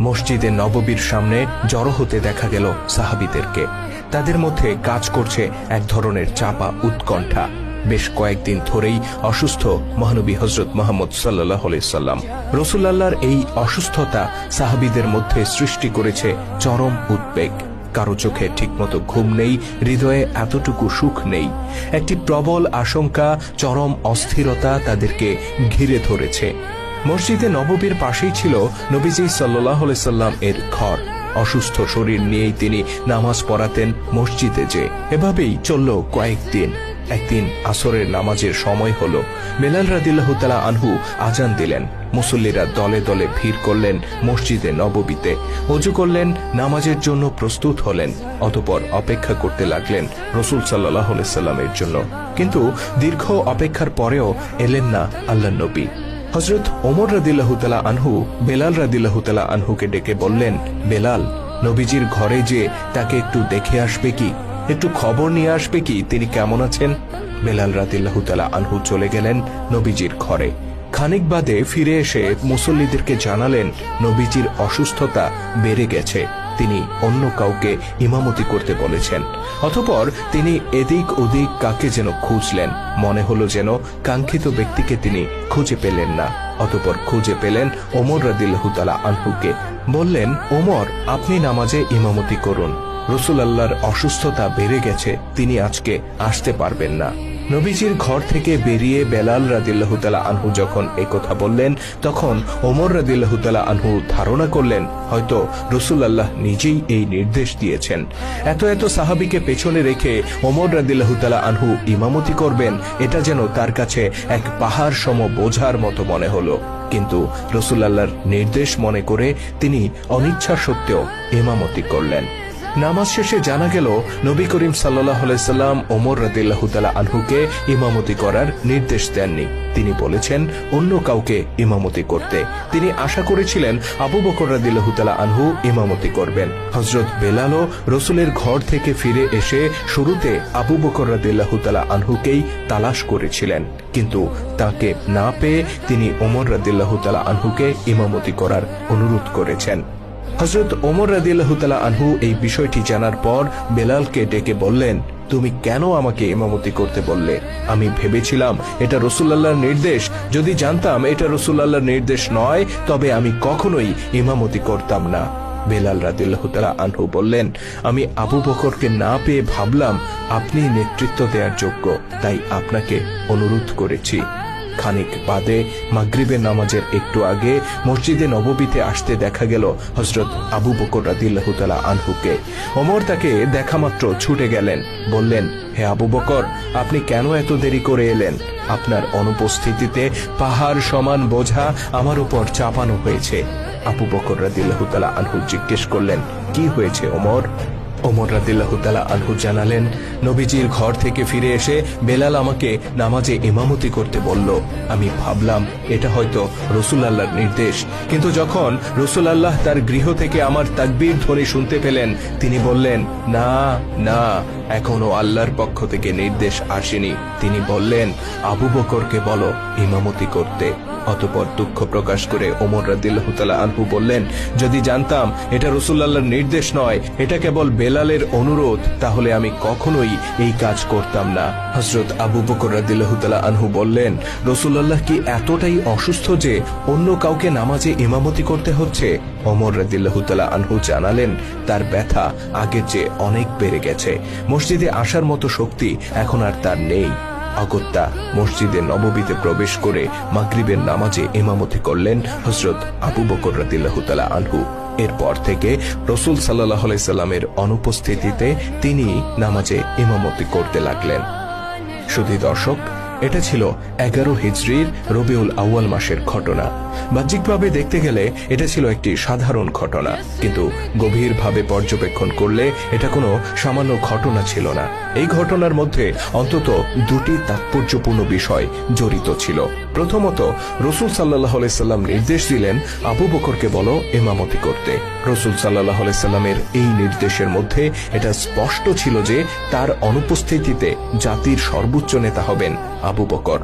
মসজিদে নববীর সামনে জড়ো হতে দেখা গেল সাহাবিদেরকে। তাদের মধ্যে কাজ করছে এক ধরনের চাপা উৎকণ্ঠা। বেশ কয়েকদিন ধরেই অসুস্থ মহানবী হজরত মোহাম্মদ সাল্লাহ সাল্লাম। রসুল্লাহর এই অসুস্থতা সাহাবিদের মধ্যে সৃষ্টি করেছে চরম উদ্বেগ। কারও চোখে ঠিকমতো ঘুম নেই, হৃদয়ে এতটুকু সুখ নেই। একটি প্রবল আশঙ্কা, চরম অস্থিরতা তাদেরকে ঘিরে ধরেছে। মসজিদে নববীর পাশেই ছিল নবীজি সাল্লাহ সাল্লাম এর ঘর। অসুস্থ শরীর নিয়েই তিনি নামাজ পড়াতেন মসজিদে যে। এভাবেই চলল কয়েকদিন একদিন আসরের নামাজের সময় হল। বেলাল রাদিল্লাহ তালা আনহু আজান দিলেন। মুসল্লিরা দলে দলে ভিড় করলেন মসজিদে নববীতে। অজু করলেন, নামাজের জন্য প্রস্তুত হলেন। অতপর অপেক্ষা করতে লাগলেন রসুল সাল্লাহ সাল্লামের জন্য। কিন্তু দীর্ঘ অপেক্ষার পরেও এলেন না আল্লাহ নবী। হজরত ওমর রাদিল্লাহ তালা আনহু বেলাল রাদিল্লাহ তালা আনহুকে ডেকে বললেন, বেলাল, নবীজির ঘরে যে তাকে একটু দেখে আসবে কি? একটু খবর নিয়ে আসবে কি? তিনি কেমন আছেন? বেলাল রাদিল্লাহ তালা আনহু চলে গেলেন নবীজির ঘরে। খানিক বাদে ফিরে এসে মুসল্লিদেরকে জানালেন, নবীজির অসুস্থতা বেড়ে গেছে। তিনি অন্য কাউকে ইমামতি করতে বলেছেন। অতপর তিনি এদিক ওদিক কাকে যেন খুঁজলেন। মনে হলো যেন কাঙ্ক্ষিত ব্যক্তিকে তিনি খুঁজে পেলেন না। অতপর খুঁজে পেলেন ওমর রাদিল্লাহতালা আনহুকে। বললেন, ওমর, আপনি নামাজে ইমামতি করুন। রসুল আল্লাহর অসুস্থতা বেড়ে গেছে। তিনি আজকে আসতে পারবেন না। নবীজির ঘর থেকে বেরিয়ে বেলাল রাদিল্লাহতালা আনহু যখন কথা বললেন, তখন ওমর রাদিল্লাহতালা আনহু ধারণা করলেন, হয়তো রসুল আল্লাহ নিজেই এই নির্দেশ দিয়েছেন। এত এত সাহাবিকে পেছনে রেখে ওমর রাদিল্লাহতালা আনহু ইমামতি করবেন, এটা যেন তার কাছে এক পাহাড় সম বোঝার মতো মনে হলো। কিন্তু রসুল আল্লাহর নির্দেশ মনে করে তিনি অনিচ্ছা সত্ত্বেও ইমামতি করলেন। নামাজ শেষে জানা গেল, নবী করিম সাল্লাহ সাল্লাম ওমর রাদিল্লাহতালা আনহুকে ইমামতি করার নির্দেশ দেননি। তিনি বলেছেন, অন্য কাউকে ইমামতি করতে। তিনি আশা করেছিলেন আবু বকর রাদিল্লাহতালা আনহু ইমামতি করবেন। হজরত বেলালও রসুলের ঘর থেকে ফিরে এসে শুরুতে আবু বকর রাদিল্লাহতালা আনহুকেই তালাশ করেছিলেন। কিন্তু তাকে না পেয়ে তিনি ওমর রাদিল্লাহতালা আনহুকে ইমামতি করার অনুরোধ করেছেন। হজরত ওমর রাদিল্লাহতালা আনহু এই বিষয়টি জানার পর বেলালকে ডেকে বললেন, তুমি কেন আমাকে ইমামতি করতে বললে? আমি ভেবেছিলাম এটা রসুল্লাহর নির্দেশ। যদি জানতাম এটা রসুল্লাহর নির্দেশ নয়, তবে আমি কখনোই ইমামতি করতাম না। বেলাল রাদিল্লাহতালা আনহু বললেন, আমি আবু বকরকে না পেয়ে ভাবলাম আপনি নেতৃত্ব দেওয়ার যোগ্য, তাই আপনাকে অনুরোধ করেছি। খানিক বাদে মাগরিবের নামাজের একটু আগে মসজিদে নববীতে আসতে দেখা গেল হজরত আবু বকর রাদিল্লাহ তালা আনহুকে। ওমর তাকে দেখা মাত্র ছুটে গেলেন। বললেন, হে আবু বকর, আপনি কেন এত দেরি করে এলেন? আপনার অনুপস্থিতিতে পাহাড় সমান বোঝা আমার উপর চাপানো হয়েছে। আবু বকর রাদিল্লাহ তালা আনহু জিজ্ঞেস করলেন, কি হয়েছে ওমর? ওমর রাদিল্লাহতালা আনহু জানালেন, নবীজির ঘর থেকে ফিরে এসে বেলাল আমাকে নামাজে ইমামতি করতে বলল। আমি ভাবলাম, এটা হয়তো রসুল আল্লাহর নির্দেশ। কিন্তু যখন রসুল আল্লাহ তার গৃহ থেকে আমার তাকবীর ধ্বনি শুনতে পেলেন, তিনি বললেন, না না, এখনও আল্লাহর পক্ষ থেকে নির্দেশ আসেনি। তিনি বললেন, আবু বকরকে বলো ইমামতি করতে। অতপর দুঃখ প্রকাশ করে ওমর রাদিল্লাহতালা আনহু বললেন, যদি জানতাম এটা রসুল্লাহর নির্দেশ নয়, এটা কেবল বেলালের অনুরোধ, তাহলে আমি কখনোই এই কাজ করতাম না। হজরত আবু বকর রাদিল্লাহতালা আনহু বললেন রসুল্লাহ কি এতটাই অসুস্থ যে অন্য কাউকে নামাজে ইমামতি করতে হচ্ছে? ওমর রাদিল্লাহতালা আনহু জানালেন, তার ব্যথা আগের চেয়ে অনেক বেড়ে গেছে। মসজিদে আসার মতো শক্তি এখন আর তার নেই। অগত্যা মসজিদে নববীতে প্রবেশ করে মাগরিবের নামাজে এমামতি করলেন হজরত আবু বকর রাদিল্লাহতালা আনহু। এরপর থেকে রসুল সাল্লাহ সাল্লামের অনুপস্থিতিতে তিনি নামাজে এমামতি করতে লাগলেন। শুধু দর্শক এটা ছিল এগারো হিজড়ির রবিউল আউয়াল মাসের ঘটনা। বাহ্যিকভাবে দেখতে গেলে এটা ছিল একটি সাধারণ ঘটনা, কিন্তু গভীরভাবে পর্যবেক্ষণ করলে এটা কোনো সামান্য ঘটনা ছিল না। এই ঘটনার মধ্যে অন্তত দুটি তাৎপর্যপূর্ণ বিষয় জড়িত ছিল। প্রথমত, রসুল সাল্লাহ সাল্লাম নির্দেশ দিলেন, আবু বকরকে বলো এমামতি করতে। রসুল সাল্লাহ সাল্লামের এই নির্দেশের মধ্যে এটা স্পষ্ট ছিল যে তার অনুপস্থিতিতে জাতির সর্বোচ্চ নেতা হবেন আবু বকর।